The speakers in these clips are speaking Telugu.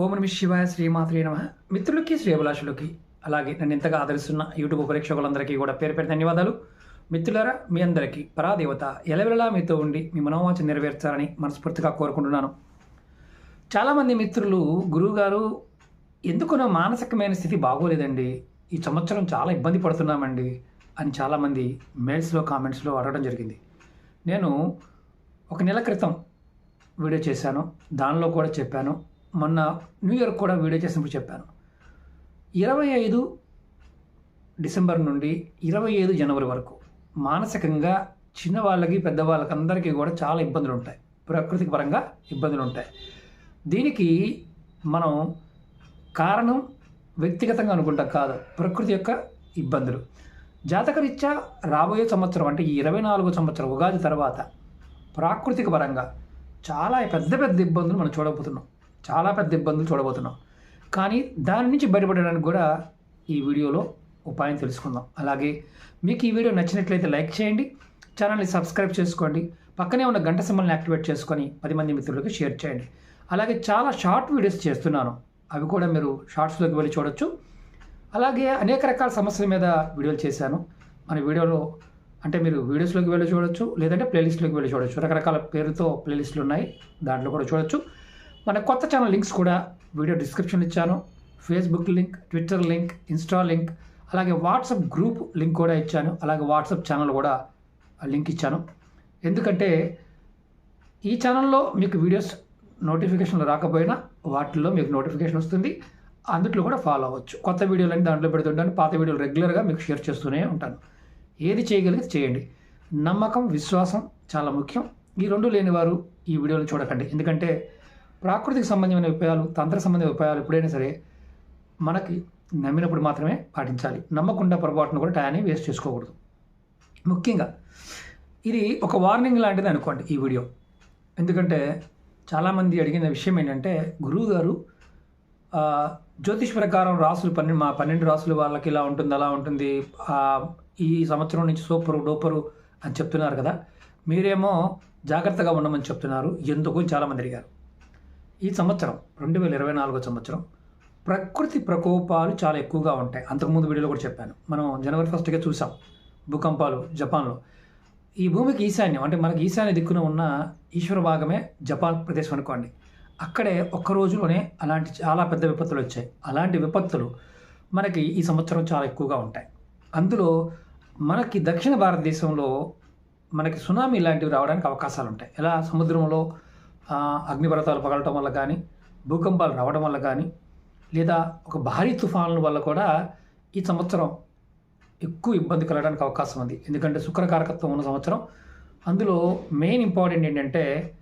ఓం నమి శివాయ శ్రీమాత్రే నమ. మిత్రులకి శ్రేభిలాషులకి అలాగే నన్ను ఎంతగా ఆదరిస్తున్న యూట్యూబ్ ప్రేక్షకులందరికీ కూడా పేరు పేరు ధన్యవాదాలు. మిత్రులారా మీ అందరికీ పరాదేవత ఎలవెలలా మీతో ఉండి మీ మనోవాంఛ నెరవేర్చాలని మనస్ఫూర్తిగా కోరుకుంటున్నాను. చాలామంది మిత్రులు గురువుగారు ఎందుకునో మానసికమైన స్థితి బాగోలేదండి. ఈ సంవత్సరం చాలా ఇబ్బంది పడుతున్నామండి అని చాలామంది మెయిల్స్లో కామెంట్స్లో అడగడం జరిగింది. నేను ఒక నెల క్రితం వీడియో చేశాను. దానిలో కూడా చెప్పాను. మొన్న న్యూ ఇయర్ కూడా వీడియో చేసినప్పుడు చెప్పాను. ఇరవై ఐదు డిసెంబర్ నుండి ఇరవై ఐదు జనవరి వరకు మానసికంగా చిన్నవాళ్ళకి పెద్దవాళ్ళకి అందరికీ కూడా చాలా ఇబ్బందులు ఉంటాయి. ప్రకృతి పరంగా ఇబ్బందులు ఉంటాయి. దీనికి మనం కారణం వ్యక్తిగతంగా అనుకుంటాం కాదు ప్రకృతి యొక్క ఇబ్బందులు. జాతకరీత్యా రాబోయే సంవత్సరం అంటే ఈ ఇరవై నాలుగు సంవత్సరం ఉగాది తర్వాత ప్రాకృతిక పరంగా చాలా పెద్ద పెద్ద ఇబ్బందులు మనం చూడబోతున్నాం. చాలా పెద్ద ఇబ్బందులు చూడబోతున్నాం. కానీ దాని నుంచి బయటపడడానికి కూడా ఈ వీడియోలో ఉపాయం తెలుసుకుందాం. అలాగే మీకు ఈ వీడియో నచ్చినట్లయితే లైక్ చేయండి ఛానల్ని సబ్స్క్రైబ్ చేసుకోండి పక్కనే ఉన్న గంట సింబల్ని యాక్టివేట్ చేసుకొని పది మంది మిత్రులకు షేర్ చేయండి. అలాగే చాలా షార్ట్ వీడియోస్ చేస్తున్నాను. అవి కూడా మీరు షార్ట్స్లోకి వెళ్ళి చూడొచ్చు. అలాగే అనేక రకాల సమస్యల మీద వీడియోలు చేశాను. మన వీడియోలో అంటే మీరు వీడియోస్లోకి వెళ్ళి చూడొచ్చు లేదంటే ప్లేలిస్ట్లోకి వెళ్ళి చూడొచ్చు. రకరకాల పేరుతో ప్లేలిస్టులు ఉన్నాయి దాంట్లో కూడా చూడొచ్చు. మన కొత్త ఛానల్ లింక్స్ కూడా వీడియో డిస్క్రిప్షన్ ఇచ్చాను. Facebook link Twitter link Insta link అలాగే వాట్సాప్ గ్రూప్ లింక్ కూడా ఇచ్చాను. అలాగే వాట్సాప్ ఛానల్ కూడా లింక్ ఇచ్చాను. ఎందుకంటే ఈ ఛానల్లో మీకు వీడియోస్ నోటిఫికేషన్లు రాకపోయినా వాటిల్లో మీకు నోటిఫికేషన్ వస్తుంది. అందుట్లో కూడా ఫాలో అవ్వచ్చు. కొత్త వీడియోలు దాంట్లో పెడుతుంటాను పాత వీడియోలు రెగ్యులర్గా మీకు షేర్ చేస్తూనే ఉంటాను. ఏది చేయగలిగితే చేయండి. నమ్మకం విశ్వాసం చాలా ముఖ్యం. ఈ రెండు లేని వారు ఈ వీడియోలు చూడకండి. ఎందుకంటే ప్రాకృతికి సంబంధమైన ఉపాయాలు తంత్ర సంబంధమైన ఉపాయాలు ఎప్పుడైనా సరే మనకి నమ్మినప్పుడు మాత్రమే పాటించాలి. నమ్మకుండా పొరపాటును కూడా టయాన్ని వేస్ట్ చేసుకోకూడదు. ముఖ్యంగా ఇది ఒక వార్నింగ్ లాంటిది అనుకోండి ఈ వీడియో. ఎందుకంటే చాలామంది అడిగిన విషయం ఏంటంటే గురువు గారు జ్యోతిష్ ప్రకారం రాసులు పన్నెండు మా పన్నెండు రాసులు వాళ్ళకి ఇలా ఉంటుంది అలా ఉంటుంది ఈ సంవత్సరం నుంచి సూపరు డోపరు అని చెప్తున్నారు కదా. మీరేమో జాగ్రత్తగా ఉండమని చెప్తున్నారు. ఎందుకు చాలామంది అడిగారు. ఈ సంవత్సరం రెండు వేల ఇరవై నాలుగో సంవత్సరం ప్రకృతి ప్రకోపాలు చాలా ఎక్కువగా ఉంటాయి. అంతకుముందు వీడియోలో కూడా చెప్పాను. మనం జనవరి ఫస్ట్గా చూసాం భూకంపాలు జపాన్లో. ఈ భూమికి ఈశాన్యం అంటే మనకి ఈశాన్య దిక్కున ఉన్న ఈశ్వర భాగమే జపాన్ ప్రదేశం అనుకోండి. అక్కడే ఒక్క రోజులోనే అలాంటి చాలా పెద్ద విపత్తులు వచ్చాయి. అలాంటి విపత్తులు మనకి ఈ సంవత్సరం చాలా ఎక్కువగా ఉంటాయి. అందులో మనకి దక్షిణ భారతదేశంలో మనకి సునామీ ఇలాంటివి రావడానికి అవకాశాలు ఉంటాయి. ఎలా? సముద్రంలో అగ్నిపర్వతాలు పగలటం వల్ల కానీ భూకంపాలు రావడం వల్ల కానీ లేదా ఒక భారీ తుఫాన్ల వల్ల కూడా ఈ సంవత్సరం ఎక్కువ ఇబ్బంది కలగడానికి అవకాశం ఉంది. ఎందుకంటే శుక్రకారకత్వం ఉన్న సంవత్సరం. అందులో మెయిన్ ఇంపార్టెంట్ ఏంటంటే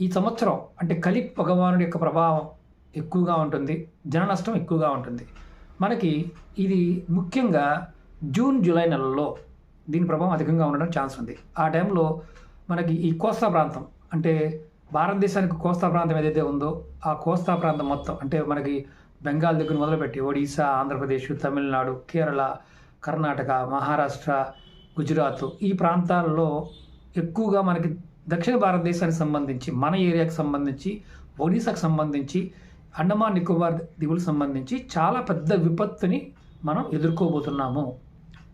ఈ సంవత్సరం అంటే కలి భగవానుడి యొక్క ప్రభావం ఎక్కువగా ఉంటుంది. జన నష్టం ఎక్కువగా ఉంటుంది. మనకి ఇది ముఖ్యంగా జూన్ జూలై నెలల్లో దీని ప్రభావం అధికంగా ఉండడం ఛాన్స్ ఉంది. ఆ టైంలో మనకి ఈ కోస్తా ప్రాంతం అంటే భారతదేశానికి కోస్తా ప్రాంతం ఏదైతే ఉందో ఆ కోస్తా ప్రాంతం మొత్తం అంటే మనకి బెంగాల్ దగ్గర మొదలుపెట్టి ఒడిశా ఆంధ్రప్రదేశ్ తమిళనాడు కేరళ కర్ణాటక మహారాష్ట్ర గుజరాత్ ఈ ప్రాంతాల్లో ఎక్కువగా మనకి దక్షిణ భారతదేశానికి సంబంధించి మన ఏరియాకి సంబంధించి ఒడిశాకు సంబంధించి అండమాన్ నికోబార్ దీవులకు సంబంధించి చాలా పెద్ద విపత్తుని మనం ఎదుర్కోబోతున్నాము.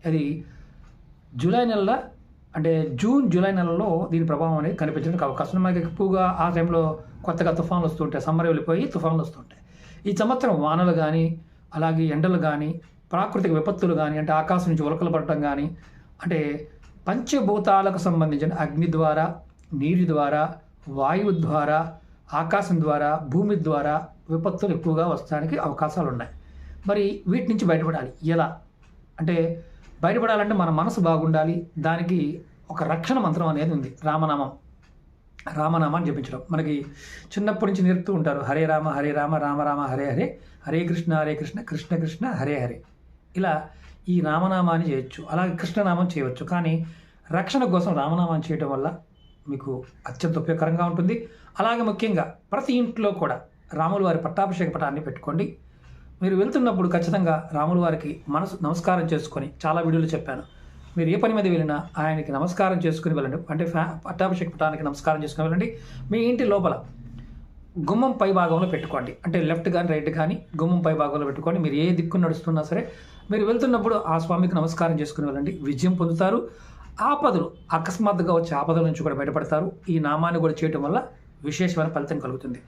అది జూలై నెలలో అంటే జూన్ జూలై నెలలో దీని ప్రభావం అనేది కనిపించడానికి అవకాశం మనకి ఎక్కువగా ఆ టైంలో కొత్తగా తుఫాన్లు వస్తుంటాయి. సమ్మర్ వెళ్ళిపోయి తుఫాన్లు వస్తుంటాయి. ఈ సంవత్సరం వానలు కానీ అలాగే ఎండలు కానీ ప్రాకృతిక విపత్తులు కానీ అంటే ఆకాశం నుంచి ఉలకలు పడటం కానీ అంటే పంచభూతాలకు సంబంధించిన అగ్ని ద్వారా నీరు ద్వారా వాయువు ద్వారా ఆకాశం ద్వారా భూమి ద్వారా విపత్తులు ఎక్కువగా వస్తానికి అవకాశాలు ఉన్నాయి మరి వీటి నుంచి బయటపడాలి. ఎలా? అంటే బయటపడాలంటే మన మనసు బాగుండాలి. దానికి ఒక రక్షణ మంత్రం అనేది ఉంది. రామనామం. రామనామాన్ని జపించడం మనకి చిన్నప్పటి నుంచి నేర్పుతూ ఉంటారు. హరే రామ హరే రామ రామ రామ హరే హరే హరే కృష్ణ హరే కృష్ణ కృష్ణ కృష్ణ హరే హరే. ఇలా ఈ రామనామాన్ని చేయొచ్చు. అలాగే కృష్ణనామం చేయవచ్చు. కానీ రక్షణ కోసం రామనామాన్ని చేయడం వల్ల మీకు అత్యంత ఉపయోగకరంగా ఉంటుంది. అలాగే ముఖ్యంగా ప్రతి ఇంట్లో కూడా రాములు వారి పట్టాభిషేక పటాన్ని పెట్టుకోండి. మీరు వెళ్తున్నప్పుడు ఖచ్చితంగా రాముల వారికి మనసు నమస్కారం చేసుకొని చాలా వీడియోలు చెప్పాను. మీరు ఏ పని మీద వెళ్ళినా ఆయనకి నమస్కారం చేసుకుని వెళ్ళండి. అంటే ఫ్యా పట్టాభిషేక పటానికి నమస్కారం చేసుకుని వెళ్ళండి. మీ ఇంటి లోపల గుమ్మం పై భాగంలో పెట్టుకోండి. అంటే లెఫ్ట్ కానీ రైట్ కానీ గుమ్మం పై భాగంలో పెట్టుకోండి. మీరు ఏ దిక్కు నడుస్తున్నా సరే మీరు వెళ్తున్నప్పుడు ఆ స్వామికి నమస్కారం చేసుకుని వెళ్ళండి. విజయం పొందుతారు. ఆపదలు అకస్మాత్తుగా వచ్చే ఆపదల నుంచి కూడా బయటపడతారు. ఈ నామాన్ని కూడా చేయటం వల్ల విశేషమైన ఫలితం కలుగుతుంది.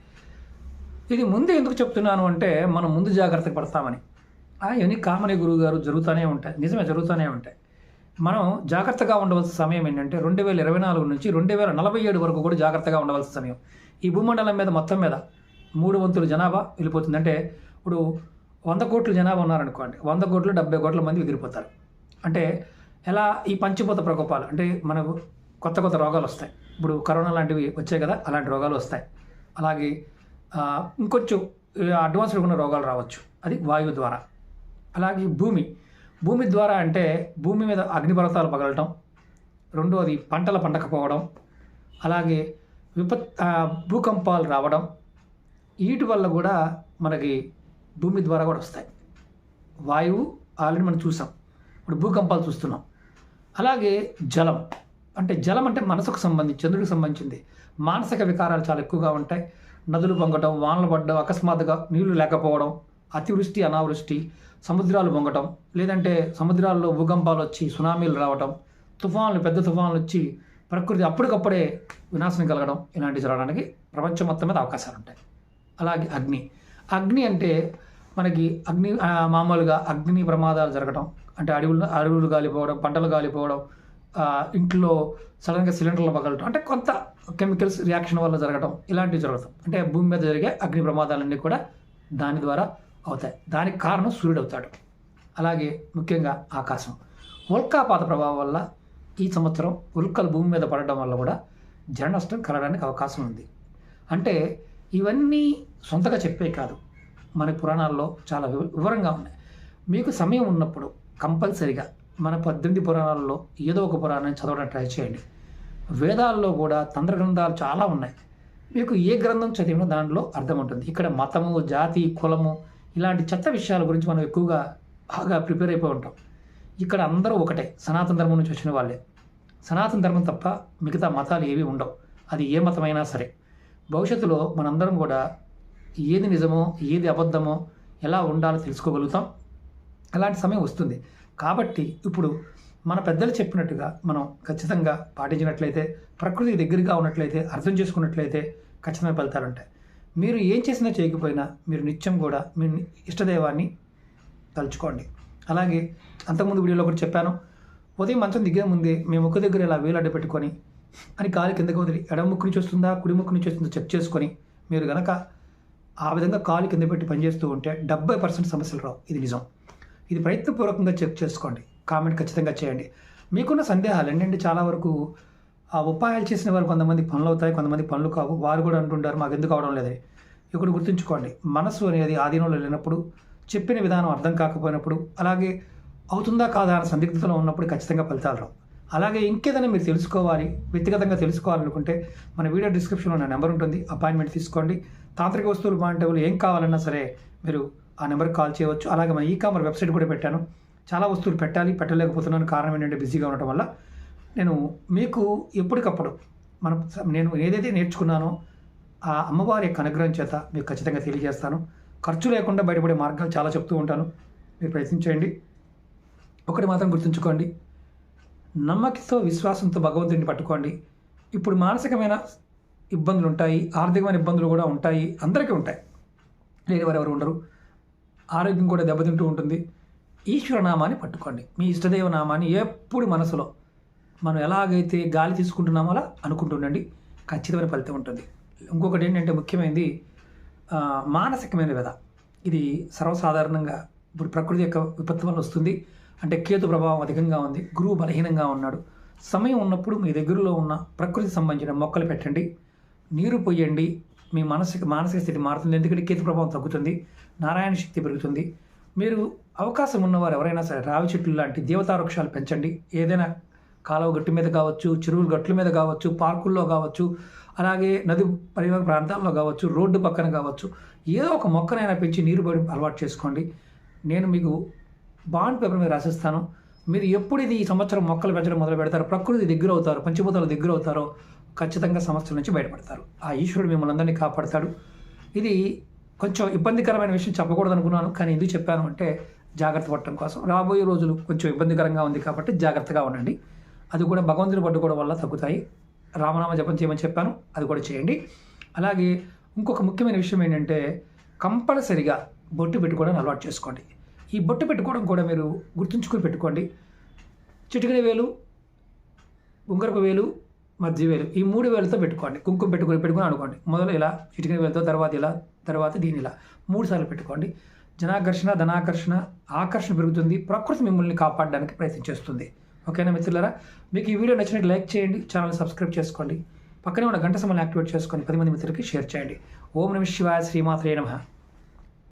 ఇది ముందు ఎందుకు చెప్తున్నాను అంటే మనం ముందు జాగ్రత్త పడతామని. అవన్నీ కామనే గురువు గారు జరుగుతూనే ఉంటాయి. నిజమే జరుగుతూనే ఉంటాయి. మనం జాగ్రత్తగా ఉండవలసిన సమయం ఏంటంటే రెండు వేల ఇరవై నాలుగు నుంచి రెండు వేల నలభై ఏడు వరకు కూడా జాగ్రత్తగా ఉండవలసిన సమయం. ఈ భూమండలం మీద మొత్తం మీద మూడు వంతుల జనాభా వెళ్ళిపోతుంది. అంటే ఇప్పుడు వంద కోట్ల జనాభా ఉన్నారనుకోండి వంద కోట్లు డెబ్బై కోట్ల మంది ఎగిరిపోతారు. అంటే ఎలా ఈ పంచిపోత ప్రకోపాలు? అంటే మనకు కొత్త కొత్త రోగాలు వస్తాయి. ఇప్పుడు కరోనా లాంటివి వచ్చాయి కదా అలాంటి రోగాలు వస్తాయి. అలాగే ఇంకొంచెం అడ్వాన్స్డ్ ఉన్న రోగాలు రావచ్చు. అది వాయువు ద్వారా. అలాగే భూమి. భూమి ద్వారా అంటే భూమి మీద అగ్నిపర్వతాలు పగలటం. రెండోది పంటలు పండకపోవడం. అలాగే విపత్ భూకంపాలు రావడం. వీటి వల్ల కూడా మనకి భూమి ద్వారా కూడా వస్తాయి. వాయువు ఆల్రెడీ మనం చూసాం. ఇప్పుడు భూకంపాలు చూస్తున్నాం. అలాగే జలం. అంటే జలం అంటే మనసుకు సంబంధించి చంద్రుడికి సంబంధించింది. మానసిక వికారాలు చాలా ఎక్కువగా ఉంటాయి. నదులు పొంగటం వానలు పడడం అకస్మాత్తుగా నీళ్ళు లేకపోవడం అతివృష్టి అనావృష్టి సముద్రాలు పొంగటం లేదంటే సముద్రాల్లో భూకంపాలు వచ్చి సునామీలు రావటం తుఫాన్లు పెద్ద తుఫాన్లు వచ్చి ప్రకృతి అప్పటికప్పుడే వినాశనం కలగడం ఇలాంటివి జరగడానికి ప్రపంచం మొత్తం మీద అవకాశాలు ఉంటాయి. అలాగే అగ్ని. అగ్ని అంటే మనకి అగ్ని మామూలుగా అగ్ని ప్రమాదాలు జరగడం అంటే అడవులు అడవులు గాలిపోవడం పంటలు గాలిపోవడం ఇంట్లో సడన్గా సిలిండర్లు పగలటం అంటే కొంత కెమికల్స్ రియాక్షన్ వల్ల జరగడం ఇలాంటివి జరగడం అంటే భూమి మీద జరిగే అగ్ని ప్రమాదాలన్నీ కూడా దాని ద్వారా అవుతాయి. దానికి కారణం సూర్యుడు అవుతాడు. అలాగే ముఖ్యంగా ఆకాశం. ఉల్కాపాత ప్రభావం వల్ల ఈ సంవత్సరం ఉల్కలు భూమి మీద పడడం వల్ల కూడా జన నష్టం కలగడానికి అవకాశం ఉంది. అంటే ఇవన్నీ సొంతగా చెప్పే కాదు. మన పురాణాల్లో చాలా వివరంగా ఉన్నాయి. మీకు సమయం ఉన్నప్పుడు కంపల్సరిగా మన పద్దెనిమిది పురాణాల్లో ఏదో ఒక పురాణాన్ని చదవడానికి ట్రై చేయండి. వేదాల్లో కూడా తంత్ర గ్రంథాలు చాలా ఉన్నాయి. మీకు ఏ గ్రంథం చదివినా దాంట్లో అర్థం ఉంటుంది. ఇక్కడ మతము జాతి కులము ఇలాంటి చెత్త విషయాల గురించి మనం ఎక్కువగా బాగా ప్రిపేర్ అయిపోయి ఉంటాం. ఇక్కడ అందరూ ఒకటే సనాతన ధర్మం నుంచి వచ్చిన వాళ్ళే. సనాతన ధర్మం తప్ప మిగతా మతాలు ఏవి ఉండవు. అది ఏ మతమైనా సరే. భవిష్యత్తులో మనందరం కూడా ఏది నిజమో ఏది అబద్ధమో ఎలా ఉండాలో తెలుసుకోగలుగుతాం. అలాంటి సమయం వస్తుంది. కాబట్టి ఇప్పుడు మన పెద్దలు చెప్పినట్టుగా మనం ఖచ్చితంగా పాటించినట్లయితే ప్రకృతి దగ్గరగా ఉన్నట్లయితే అర్థం చేసుకున్నట్లయితే ఖచ్చితమైన ఫలితాలు ఉంటాయి. మీరు ఏం చేసినా చేయకపోయినా మీరు నిత్యం కూడా మీ ఇష్టదైవాన్ని తలుచుకోండి. అలాగే అంతకుముందు వీడియోలో కూడా చెప్పాను ఉదయం మంచం దిగే ముందే మీ ముక్కు దగ్గర ఇలా వేలు అడ్డ పెట్టుకొని అని కాలు కిందకి వదిలి ఎడమ ముక్కు నుంచి వస్తుందా కుడి ముక్కు నుంచి వస్తుందా చెక్ చేసుకొని మీరు గనక ఆ విధంగా కాలు కింద పెట్టి పనిచేస్తూ ఉంటే డెబ్బై పర్సెంట్ సమస్యలు రావు. ఇది నిజం. ఇది ప్రయత్నపూర్వకంగా చెక్ చేసుకోండి. కామెంట్ ఖచ్చితంగా చేయండి. మీకున్న సందేహాలు ఏంటంటే చాలా వరకు ఆ ఉపాయాలు చేసిన వారు కొంతమంది పనులు అవుతాయి కొంతమంది పనులు కావు. వారు కూడా అంటుంటారు మాకు ఎందుకు అవడం లేదని. ఇక్కడ గుర్తుంచుకోండి మనసు అనేది ఆధీనంలో లేనప్పుడు చెప్పిన విధానం అర్థం కాకపోయినప్పుడు అలాగే అవుతుందా కాదా అనే సందిగ్ధతలో ఉన్నప్పుడు ఖచ్చితంగా ఫలితాలు రావు. అలాగే ఇంకేదైనా మీరు తెలుసుకోవాలి వ్యక్తిగతంగా తెలుసుకోవాలనుకుంటే మన వీడియో డిస్క్రిప్షన్లో నా నెంబర్ ఉంటుంది అపాయింట్మెంట్ తీసుకోండి. తాంత్రిక వస్తువులు బాగుంటే ఏం కావాలన్నా సరే మీరు ఆ నెంబర్కి కాల్ చేయవచ్చు. అలాగే మన ఈ కామర్ వెబ్సైట్ కూడా పెట్టాను. చాలా వస్తువులు పెట్టాలి పెట్టలేకపోతున్నాను. కారణం ఏంటంటే బిజీగా ఉండటం వల్ల నేను మీకు ఎప్పటికప్పుడు మనం నేను ఏదైతే నేర్చుకున్నానో ఆ అమ్మవారి యొక్క అనుగ్రహం చేత మీకు ఖచ్చితంగా తెలియజేస్తాను. ఖర్చు లేకుండా బయటపడే మార్గాలు చాలా చెప్తూ ఉంటాను. మీరు ప్రయత్నించండి. ఒకటి మాత్రం గుర్తుంచుకోండి. నమ్మకంతో విశ్వాసంతో భగవంతుడిని పట్టుకోండి. ఇప్పుడు మానసికమైన ఇబ్బందులు ఉంటాయి ఆర్థికమైన ఇబ్బందులు కూడా ఉంటాయి అందరికీ ఉంటాయి. లేని వారు ఎవరు ఉండరు. ఆరోగ్యం కూడా దెబ్బతింటూ ఉంటుంది. ఈశ్వర నామాన్ని పట్టుకోండి. మీ ఇష్టదైవ నామాన్ని ఎప్పుడు మనసులో మనం ఎలాగైతే గాలి తీసుకుంటున్నామో అలా అనుకుంటుండండి ఖచ్చితమైన ఫలితం ఉంటుంది. ఇంకొకటి ఏంటంటే ముఖ్యమైనది మానసికమైన వ్యధ. ఇది సర్వసాధారణంగా ఇప్పుడు ప్రకృతి యొక్క విపత్తు వల్ల వస్తుంది. అంటే కేతు ప్రభావం అధికంగా ఉంది గురువు బలహీనంగా ఉన్నాడు. సమయం ఉన్నప్పుడు మీ దగ్గరలో ఉన్న ప్రకృతికి సంబంధించిన మొక్కలు పెట్టండి. నీరు పోయండి. మీ మానసిక మానసిక స్థితి మారుతుంది. ఎందుకంటే కేతు ప్రభావం తగ్గుతుంది. నారాయణ శక్తి పెరుగుతుంది. మీరు అవకాశం ఉన్నవారు ఎవరైనా సరే రావి చెట్లు లాంటి దేవతా వృక్షాలు పెంచండి. ఏదైనా కాలువ గట్టు మీద కావచ్చు చెరువులు గట్ల మీద కావచ్చు పార్కుల్లో కావచ్చు అలాగే నది పరివాహక ప్రాంతాల్లో కావచ్చు రోడ్డు పక్కన కావచ్చు ఏదో ఒక మొక్కనైనా పెంచి నీరు పడి అలవాటు చేసుకోండి. నేను మీకు బాండ్ పేపర్ మీద రాసిస్తాను. మీరు ఎప్పుడు ఇది ఈ సంవత్సరం మొక్కలు పెంచడం మొదలు పెడతారో ప్రకృతి దగ్గర అవుతారు పంచభూతాలు దగ్గర అవుతారో ఖచ్చితంగా సమస్యల నుంచి బయటపడతారు. ఆ ఈశ్వరుడు మిమ్మల్ని అందరినీ కాపాడతాడు. ఇది కొంచెం ఇబ్బందికరమైన విషయం చెప్పకూడదు అనుకున్నాను కానీ ఎందుకు చెప్పాను అంటే జాగ్రత్త పడటం కోసం. రాబోయే రోజులు కొంచెం ఇబ్బందికరంగా ఉంది కాబట్టి జాగ్రత్తగా ఉండండి. అది కూడా భగవంతుని పట్టుకోవడం వల్ల తగ్గుతాయి. రామనామ జపం చేయమని చెప్పాను. అది కూడా చేయండి. అలాగే ఇంకొక ముఖ్యమైన విషయం ఏంటంటే కంపల్సరిగా బొట్టు పెట్టుకోవడం అలవాటు చేసుకోండి. ఈ బొట్టు పెట్టుకోవడం కూడా మీరు గుర్తుంచుకొని పెట్టుకోండి. చిటికిన వేలు ఉంగరపు వేలు మధ్య వేలు ఈ మూడు వేలతో పెట్టుకోండి. కుంకుమ పెట్టుకొని పెట్టుకొని అనుకోండి మొదలు ఇలా చిటికిన వేలతో తర్వాత ఇలా తర్వాత దీని ఇలా మూడు సార్లు పెట్టుకోండి. జనాకర్షణ ధనాకర్షణ ఆకర్షణ పెరుగుతుంది. ప్రకృతి మిమ్మల్ని కాపాడడానికి ప్రయత్నం చేస్తుంది. ఓకేనా మిత్రులారా? మీకు ఈ వీడియో నచ్చినట్టు లైక్ చేయండి ఛానల్ సబ్స్క్రైబ్ చేసుకోండి. పక్కనే ఉన్న గంట సమయాన్ని యాక్టివేట్ చేసుకొని పది మంది మిత్రులకి షేర్ చేయండి. ఓం నమ శివాయ శ్రీమాత్రే నమః.